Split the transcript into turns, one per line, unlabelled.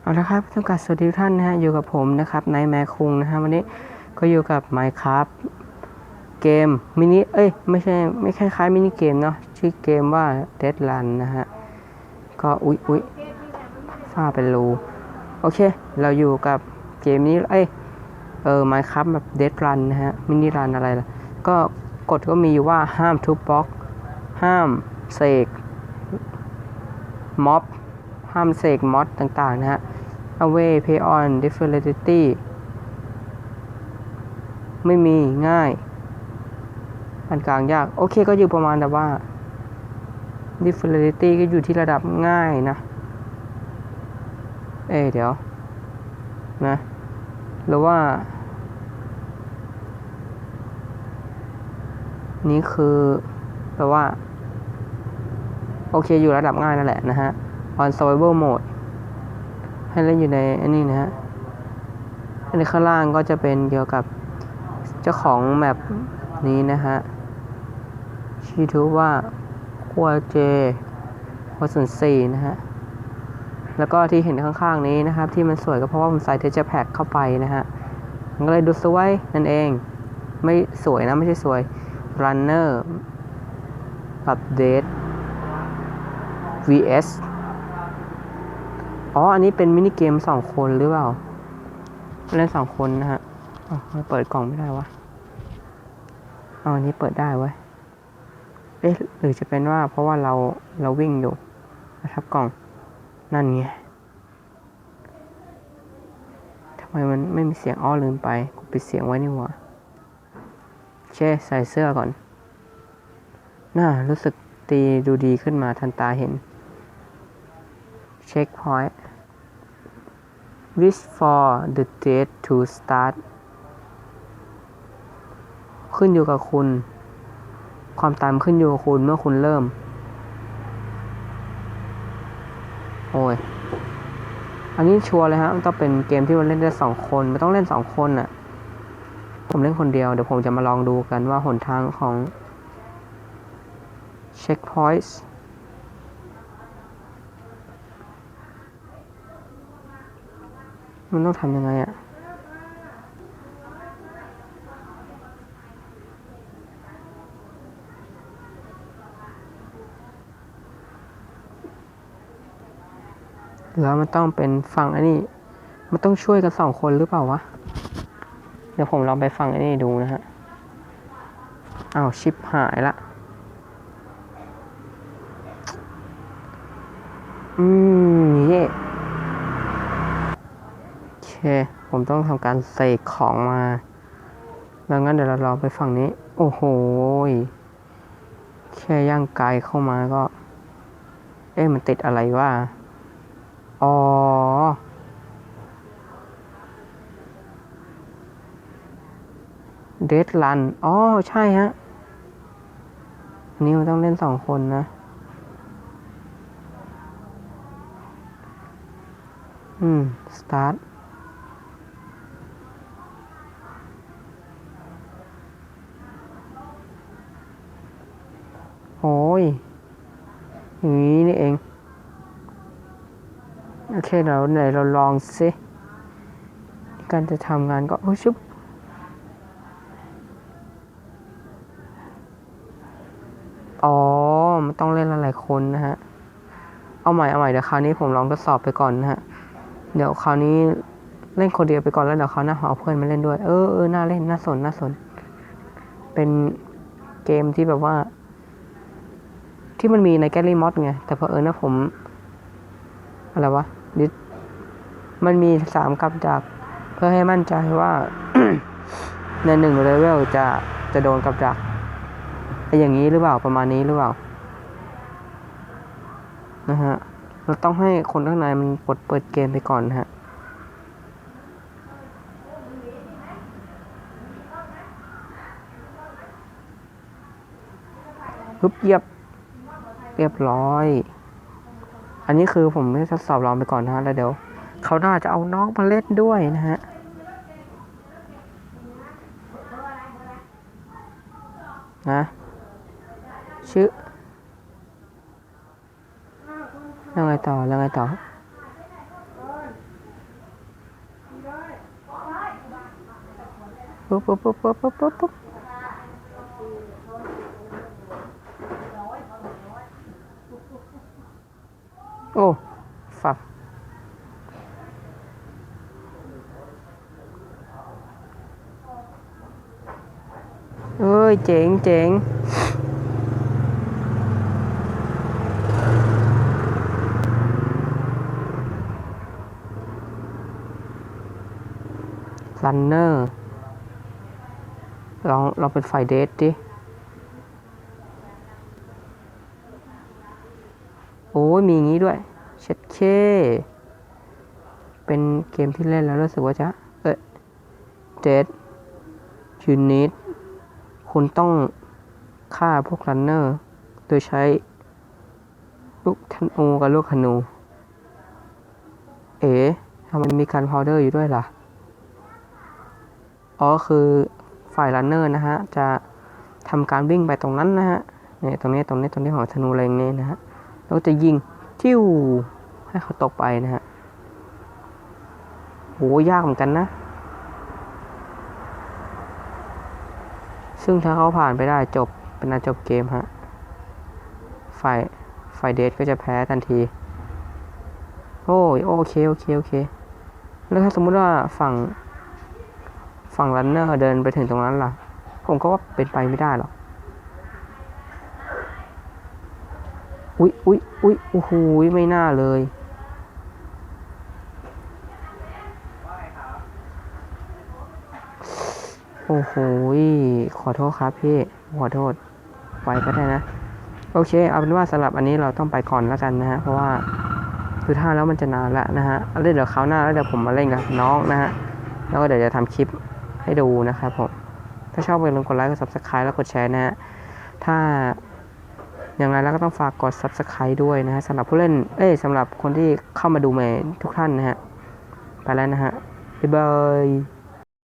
เอาละครับทุกท่านสวัสดีทุกท่านนะฮะอยู่กับผมนะครับนายแมคุงนะฮะวันนี้ก็อยู่กับ Minecraft เกมมินิเอ้ยไม่ใช่ไม่คล้ายๆมินิเกมเนาะชื่อเกมว่า Dead Run นะฮะก็อุ๊ยอุ๊ยฝ้าเป็นรูโอเค เราอยู่กับเกมนี้เอ้ยเออ Minecraft แบบ Dead Run นะฮะมินิรันอะไรล่ะก็กฎก็มีอยู่ว่าห้ามทุบบล็อก ห้ามเสกม็อบ ห้ามเสกมอดต่างๆ นะฮะ away pay on difficulty ไม่มีง่ายปานกลางยาก โอเคก็อยู่ประมาณแบบว่า difficulty ก็อยู่ที่ระดับง่ายนะ เอ้เดี๋ยว นะ หรือว่า นี่คือแปลว่า โอเคอยู่ระดับง่ายนั่นแหละนะฮะ on survival mode ให้เล่นอยู่ในอันนี้นะฮะอันนี้ข้างล่างก็จะเป็นเกี่ยวกับเจ้าของแมปนี้นะฮะชื่อทูว่าคัวเจวัส่วนสี่นะฮะ แล้วก็ที่เห็นข้างๆนี้นะครับ ที่มันสวยก็เพราะว่าผมใส่เทเจอร์แพ็เข้าไปนะฮะ มันก็เลยดูสวยนั่นเอง ไม่สวยนะ ไม่ใช่สวย runner อัปเดต vs อ๋อ อันนี้เป็นมินิเกมสองคนหรือเปล่า เล่นสองคนนะฮะอ๋อไม่เปิดกล่องไม่ได้วะอ๋ออันนี้เปิดได้ไว้ย เอ๊ะ หรือจะเป็นว่าเพราะว่าเราเราวิ่งอยู่นะครับกล่อง นั่นไงทำไมมันไม่มีเสียงอ้อลืมไป กูปิดเสียงไว้นี่หว่าเช่ใส่เสื้อก่อน น่า รู้สึกตีดูดีขึ้นมาทันตาเห็น checkpoint wish for the date to start ขึ้นอยู่กับคุณ ความตามขึ้นอยู่กับคุณเมื่อคุณเริ่ม โอ้ย อันนี้ชัวร์เลยฮะ มันต้องเป็นเกมที่มันเล่นได้สองคน มันต้องเล่นสองคนน่ะ ผมเล่นคนเดียว เดี๋ยวผมจะมาลองดูกันว่าหนทางของ checkpoints มันต้องทำยังไงอะแล้วมันต้องเป็นฝั่งอันนี้ มันต้องช่วยกันสองคนหรือเปล่าวะ เดี๋ยวผมลองไปฟังอันนี้ดูนะฮะอ้าวชิปหายละ อืมเย่โอเค ผมต้องทำการเสกของมาแล้วงั้นเดี๋ยวเราลอไปฝั่งนี้ โอ้โหแค่ย่างไกลเข้ามาก็ เอ๊ะมันติดอะไรวะอ๋อ เดดลัน อ๋อ ใช่ฮะอันนี้มันต้องเล่นสองคนนะ อืม สตาร์ท ยอย่างนี้นี่เอง โอเคเราไหนเราลองสิการจะทำงานก็โอ้ยชุบอ๋อ มันต้องเล่นหลายๆคนนะฮะ เอาใหม่ เอาใหม่ เดี๋ยวคราวนี้ผมลองทดสอบไปก่อนนะฮะ เดี๋ยวคราวนี้เล่นคนเดียวไปก่อนแล้วเดี๋ยวคราวหน้าเอาเพื่อนมาเล่นด้วย เออเออน่าเล่น น่าสน น่าสน เป็นเกมที่แบบว่า ที่มันมีในแกลลี่มอดไง แต่เพอเออนะผม อะไรวะดิมันมีสามกับดักเพื่อให้มั่นใจว่าในหนึ่งเลเวลจะจะโดนกับดักไออย่างนี้หรือเปล่าประมาณนี้หรือเปล่านะฮะเราต้องให้คนข้างในมันกดเปิดเกมไปก่อนนะฮะฮึบเยียบ เรียบร้อย อันนี้คือผมได้ทดสอบลองไปก่อนนะแล้วเดี๋ยวเขาน่าจะเอาน้องมาเล่นด้วยนะฮะนะชื่อแล้วไงต่อแล้วไงต่อปุ๊บปุ๊บปุ๊บปุ๊บปุ๊บปุ๊บ โอ้ฝักเอ้ย เจ๋งเจ๋งรันเนอร์ลองลองเป็นไฟเดทดิ โอ้ยมีอย่างนี้ด้วย เช็ดเค เป็นเกมที่เล่นแล้วรู้สึกว่าจะ เอ้ยเดยูนิตคุณต้องฆ่าพวกรันเนอร์ โดยใช้ ลูกธนูกับลูกธนู เอ๋ทำไมมีการพาวเดอร์อยู่ด้วยล่ะ อ๋อ คือฝ่ายรันเนอร์นะฮะ จะทำการวิ่งไปตรงนั้นนะฮะเนี่ยตรงนี้ตรงนี้ตรงนี้ของธนูเล็งนี่นะฮะ แล้วก็จะยิงจิ้วให้เขาตกไปนะฮะโหยากเหมือนกันนะ ซึ่งถ้าเขาผ่านไปได้จบเป็นอันจบเกมฮะฝ่ายฝ่ายเดทก็จะแพ้ทันที โอ้ยโอเคโอเคโอเค แล้วถ้าสมมุติว่าฝั่งฝั่งรันเนอร์เดินไปถึงตรงนั้นล่ะ ผมก็ว่าเป็นไปไม่ได้หรอก อุ๊ยอุ๊ยอุ๊ยโอ้โหไม่น่าเลย โอ้โหขอโทษครับพี่ ขอโทษ ไปก็ได้นะ โอเค เอาเป็นว่าสำหรับอันนี้เราต้องไปก่อนแล้วกันนะฮะ เพราะว่าคือถ้าแล้วมันจะนานละนะฮะเอาเดี๋ยวคราวหน้าแล้วเดี๋ยวผมมาเล่นกับน้องนะฮะ แล้วก็เดี๋ยวจะทำคลิปให้ดูนะครับผม ถ้าชอบอย่าลืมกดไลค์ กด subscribe แล้วกดแชร์นะฮะ ถ้า ยังไงแล้วก็ต้องฝากกด subscribe ด้วยนะฮะสำหรับผู้เล่น เอ้ยสำหรับคนที่เข้ามาดูใหม่ทุกท่านนะฮะ ไปแล้วนะฮะ บ๊ายบาย